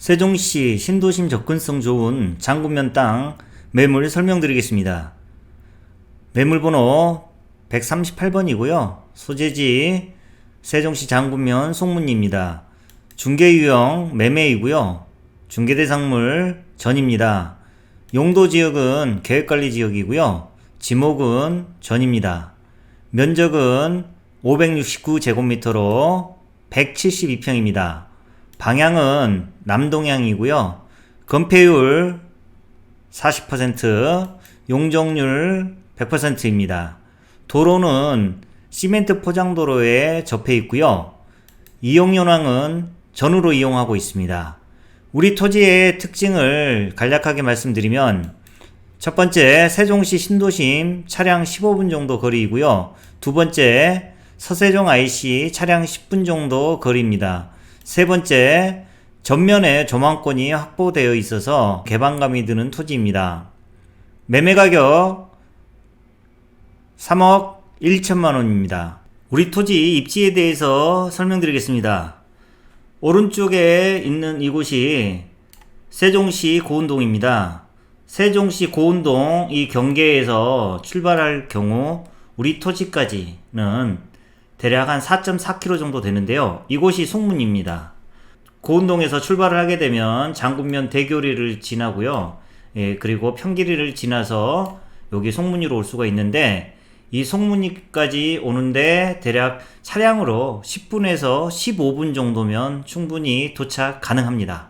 세종시 신도심 접근성 좋은 장군면 땅 매물 설명드리겠습니다. 매물 번호 138번이고요. 소재지 세종시 장군면 송문리입니다. 중개 유형 매매이고요. 중개 대상물 전입니다. 용도 지역은 계획관리 지역이고요. 지목은 전입니다. 면적은 569제곱미터로 172평입니다. 방향은 남동향이고요. 건폐율 40%, 용적률 100%입니다. 도로는 시멘트 포장도로에 접해 있고요. 이용 현황은 전후로 이용하고 있습니다. 우리 토지의 특징을 간략하게 말씀드리면 첫 번째 세종시 신도심 차량 15분 정도 거리이고요. 두 번째 서세종 IC 차량 10분 정도 거리입니다. 세 번째 전면에 조망권이 확보되어 있어서 개방감이 드는 토지입니다. 매매 가격 3억 1천만 원입니다. 우리 토지 입지에 대해서 설명드리겠습니다. 오른쪽에 있는 이곳이 세종시 고운동입니다. 세종시 고운동 이 경계에서 출발할 경우 우리 토지까지는 대략 한 4.4km 정도 되는데요. 이곳이 송문입니다. 고운동에서 출발을 하게 되면 장군면 대교리를 지나고요. 예, 그리고 평길이를 지나서 여기 송문리로 올 수가 있는데 이 송문리까지 오는데 대략 차량으로 10분에서 15분 정도면 충분히 도착 가능합니다.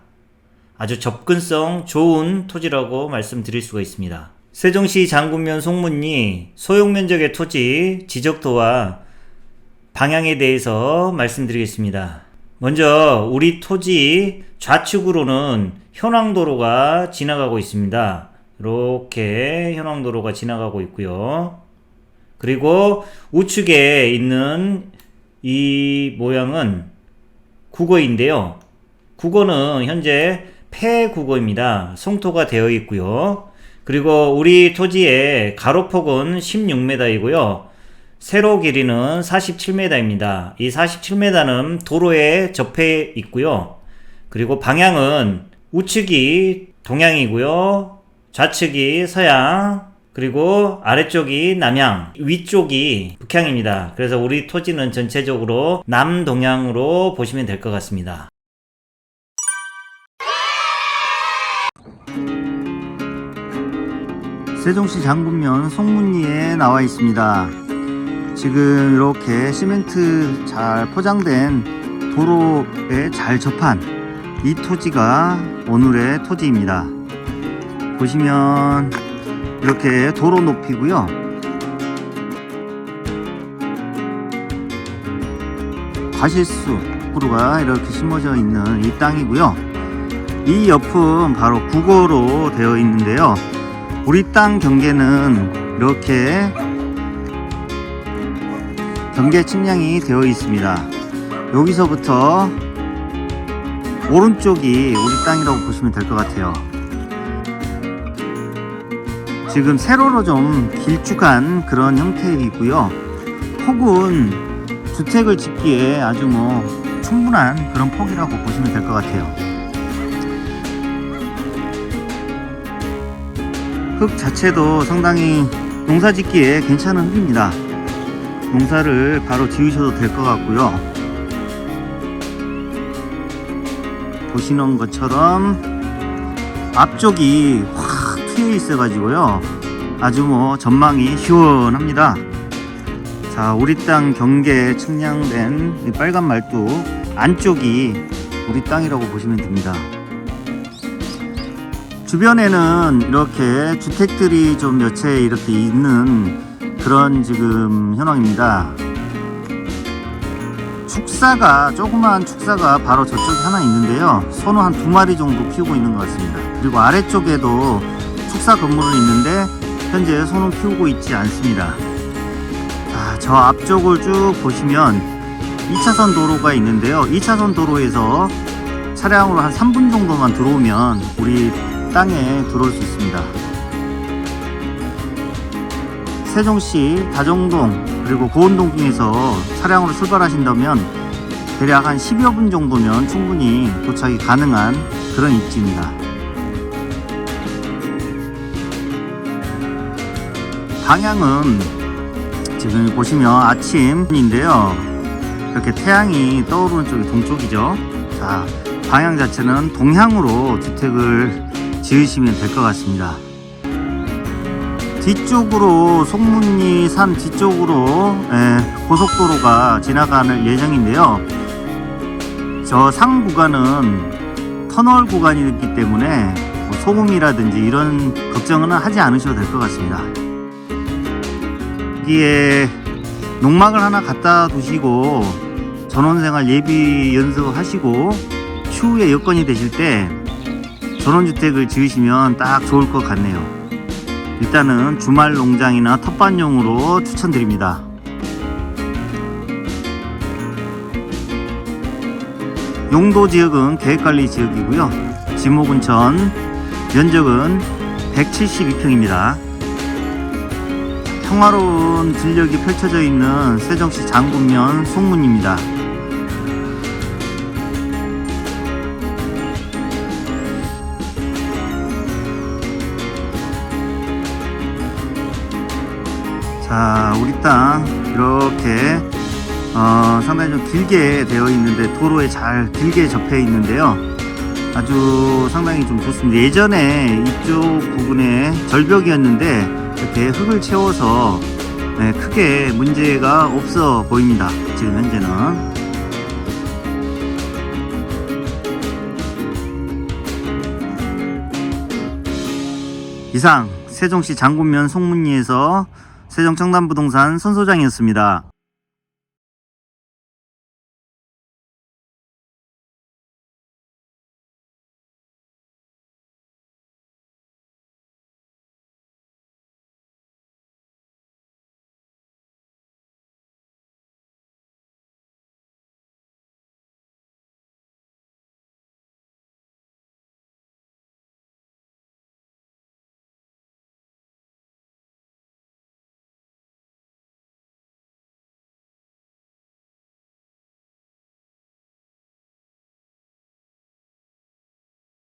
아주 접근성 좋은 토지라고 말씀드릴 수가 있습니다. 세종시 장군면 송문리 소용 면적의 토지 지적도와 방향에 대해서 말씀드리겠습니다. 먼저 우리 토지 좌측으로는 현황도로가 지나가고 있습니다. 이렇게 현황도로가 지나가고 있고요. 그리고 우측에 있는 이 모양은 국어인데요. 국어는 현재 폐국어입니다. 송토가 되어 있고요. 그리고 우리 토지의 가로폭은 16m이고요. 세로 길이는 47m입니다. 이 47m는 도로에 접해 있고요. 그리고 방향은 우측이 동향이고요. 좌측이 서양, 그리고 아래쪽이 남향, 위쪽이 북향입니다. 그래서 우리 토지는 전체적으로 남동향으로 보시면 될 것 같습니다. 세종시 장군면 송문리에 나와 있습니다. 지금 이렇게 시멘트 잘 포장된 도로에 잘 접한 이 토지가 오늘의 토지입니다. 보시면 이렇게 도로 높이고요. 과실수 프로가 이렇게 심어져 있는 이 땅이고요. 이 옆은 바로 국어로 되어 있는데요. 우리 땅 경계는 이렇게 경계 측량이 되어 있습니다. 여기서부터 오른쪽이 우리 땅이라고 보시면 될 것 같아요. 지금 세로로 좀 길쭉한 그런 형태이고요. 폭은 주택을 짓기에 아주 뭐 충분한 그런 폭이라고 보시면 될 것 같아요. 흙 자체도 상당히 농사 짓기에 괜찮은 흙입니다. 농사를 바로 지으셔도 될 것 같고요. 보시는 것처럼 앞쪽이 확 트여 있어 가지고요. 아주 뭐 전망이 시원합니다. 자, 우리 땅 경계 측량된 이 빨간 말뚝 안쪽이 우리 땅이라고 보시면 됩니다. 주변에는 이렇게 주택들이 좀 몇 채 이렇게 있는 그런 지금 현황입니다. 축사가 조그마한 축사가 바로 저쪽에 하나 있는데요. 소는 한두 마리 정도 키우고 있는 것 같습니다. 그리고 아래쪽에도 축사 건물은 있는데 현재 소는 키우고 있지 않습니다. 자, 저 앞쪽을 쭉 보시면 2차선 도로가 있는데요. 2차선 도로에서 차량으로 한 3분 정도만 들어오면 우리 땅에 들어올 수 있습니다. 세종시 다정동 그리고 고운동 중에서 차량으로 출발하신다면 대략 한 10여 분 정도면 충분히 도착이 가능한 그런 입지입니다. 방향은 지금 보시면 아침인데요. 이렇게 태양이 떠오르는 쪽이 동쪽이죠. 자, 방향 자체는 동향으로 주택을 지으시면 될 것 같습니다. 뒤쪽으로 송문리 산 뒤쪽으로 예, 고속도로가 지나가는 예정인데요. 저 상 구간은 터널 구간이기 때문에 뭐 소음이라든지 이런 걱정은 하지 않으셔도 될 것 같습니다. 여기에 농막을 하나 갖다 두시고 전원생활 예비 연습하시고 추후에 여건이 되실 때 전원주택을 지으시면 딱 좋을 것 같네요. 일단은 주말 농장이나 텃밭용으로 추천드립니다. 용도 지역은 계획관리 지역이고요. 지목은 전, 면적은 172평입니다. 평화로운 들녘이 펼쳐져 있는 세종시 장군면 송문입니다. 자, 우리 땅 이렇게 어, 상당히 좀 길게 되어 있는데 도로에 잘 길게 접해 있는데요. 아주 상당히 좀 좋습니다. 예전에 이쪽 부분에 절벽이었는데 이렇게 흙을 채워서 네, 크게 문제가 없어 보입니다. 지금 현재는. 이상 세종시 장군면 송문리에서 세종청담부동산 선소장이었습니다.